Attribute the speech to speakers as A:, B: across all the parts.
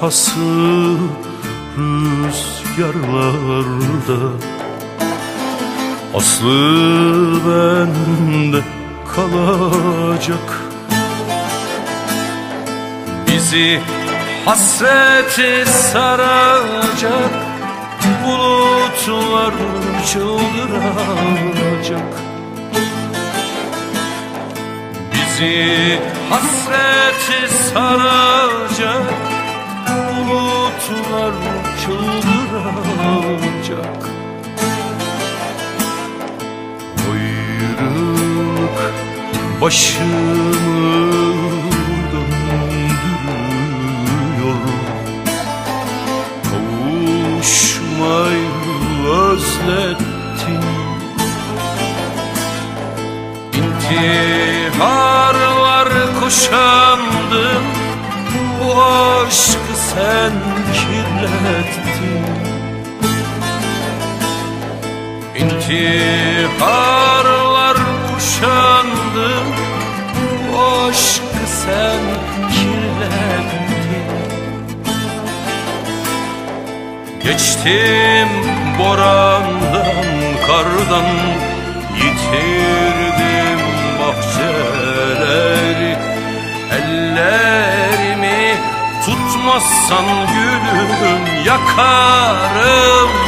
A: hası rüzgarlarda. Aslı bende kalacak. Bizi hasreti saracak. Bulutlar çıldıracak Bizi hasreti saracak Bulutlar çıldıracak. Ayrılık başımı döndürüyor. Kavuşmayı özlettim. İntiharlar kuşandım Bu aşkı sen kirlettin. İntiharlar kuşandım Bu aşkı sen kirlettin. Geçtim borandan, kardan Yitirdim bahçeleri tutmazsan gülüm Yakarım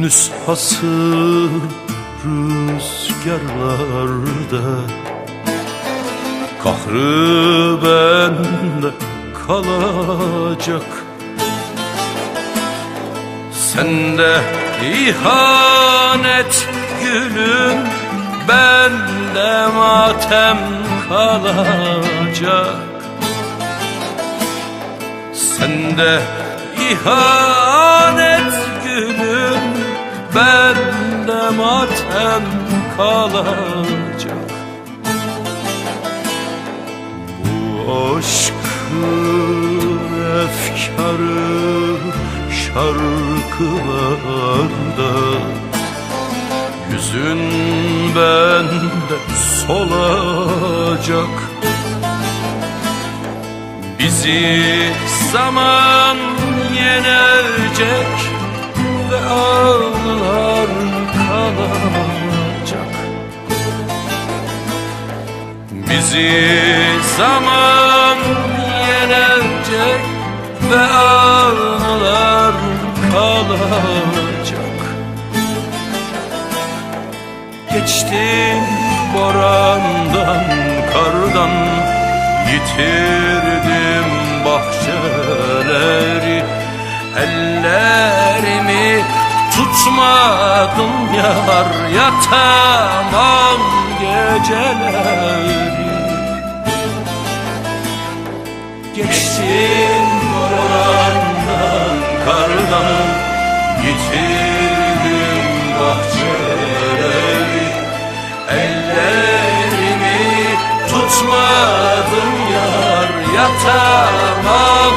A: nüshası rüzgarlarda. Kahrı bende kalacak. Sende ihanet gülüm Bende matem kalacak. Sende ihanet gülüm Bende matem kalacak. Bu aşkın efkarı şarkılarda Yüzün bende solacak. Bizi zaman yenecek ve ağlar kalacak. Bizi zaman yenecek ve ağlar kalacak. Geçtim borandan, kardan Yitirdim bahçeleri. Ellerimi tutmadım yar Yatamam geceleri. Geçtim borandan, kardan Yitirdim bahçeleri. Ellerimi tutmadım yar Yatamam